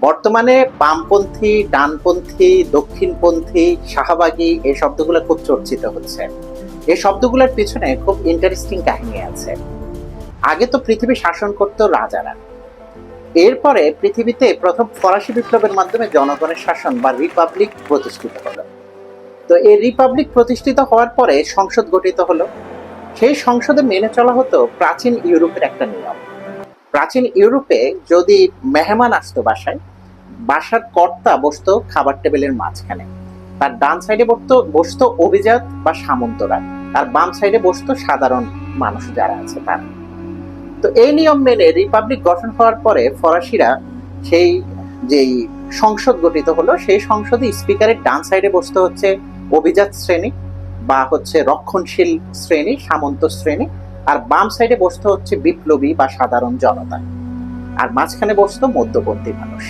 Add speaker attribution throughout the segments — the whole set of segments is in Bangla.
Speaker 1: বর্তমানে বামপন্থী, ডানপন্থী, দক্ষিণপন্থী, শাহবাগী এই শব্দগুলো খুব চর্চিত হচ্ছে। এই শব্দগুলোর পিছনে খুব ইন্টারেস্টিং কাহিনী আছে। আগে তো পৃথিবী শাসন করতো রাজারা। এরপরে পৃথিবীতে প্রথম ফরাসি বিপ্লবের মাধ্যমে জনগণের শাসন বা রিপাবলিক প্রতিষ্ঠিত হলো। তো এই রিপাবলিক প্রতিষ্ঠিত হওয়ার পরে সংসদ গঠিত হলো। সেই সংসদে মেনে চলা হতো প্রাচীন ইউরোপের একটা নিয়ম। প্রাচীন ইউরোপে যদি মেহমান আসতো বাসায়, বাসার কর্তা বসতো খাবার টেবিলের মাঝখানে। তার ডান সাইডে বসতো বসতো অভিজাত বা সামন্তরা আর বাম সাইডে বসতো সাধারণ মানুষ যারা আছে তারা। তো এই নিয়ম মেনে রিপাবলিক গঠন হওয়ার পরে ফরাসিরা সেই যেই সংসদ গঠিত হলো, সেই সংসদে স্পিকারের ডান সাইডে বসতে হচ্ছে অভিজাত শ্রেণি বা হচ্ছে রক্ষণশীল শ্রেণি, সামন্ত শ্রেণি। আর বাম সাইডে বসতে হচ্ছে বিপ্লবী বা সাধারণ জনতা। আর মাঝখানে বসতো মধ্যপন্থী মানুষ।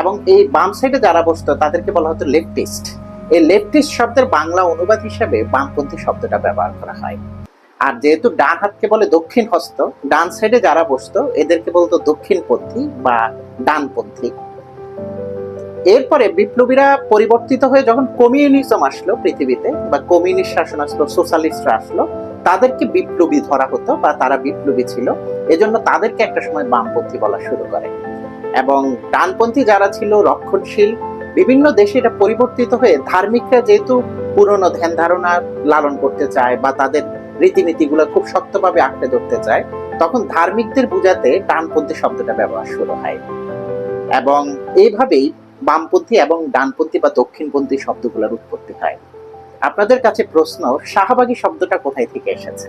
Speaker 1: এবং এই বাম সাইডে যারা বসতো, তাদেরকে বলা হতো লেফটিস্ট এই লেফটিস্ট শব্দের বাংলা অনুবাদ হিসাবে বামপন্থী শব্দটা ব্যবহার করা হয়। আর যেহেতু ডান হাতকে বলে দক্ষিণ হস্ত, ডান সাইডে যারা বসতো, এদেরকে বলতো দক্ষিণপন্থী বা ডানপন্থী। এরপরে বিপ্লবীরা পরিবর্তিত হয়ে যখন কমিউনিজম আসলো পৃথিবীতে, বা কমিউনিস্ট শাসন আসলো সোশ্যালিস্টরা আসলো তাদেরকে বিপ্লবী ধরা হতো বা তারা বিপ্লবী ছিল, এজন্য তাদেরকে একটা সময় বামপন্থী বলা শুরু করে। এবং ডানপন্থী যারা ছিল, রক্ষণশীল, বিভিন্ন দেশে এটা পরিবর্তিত হয়ে ধার্মিকরা যেহেতু পুরনো ধ্যান ধারণা লালন করতে চায় বা তাদের রীতিনীতিগুলো খুব শক্তভাবে আঁকড়ে ধরতে চায়, তখন ধার্মিকদের বুঝাতে ডানপন্থী শব্দটা ব্যবহার শুরু হয়। এবং এইভাবেই বামপন্থী এবং ডানপন্থী বা দক্ষিণপন্থী শব্দগুলোর উৎপত্তি হয়। আপনাদের কাছে প্রশ্ন শাহবাগী শব্দটা কোথায় থেকে এসেছে?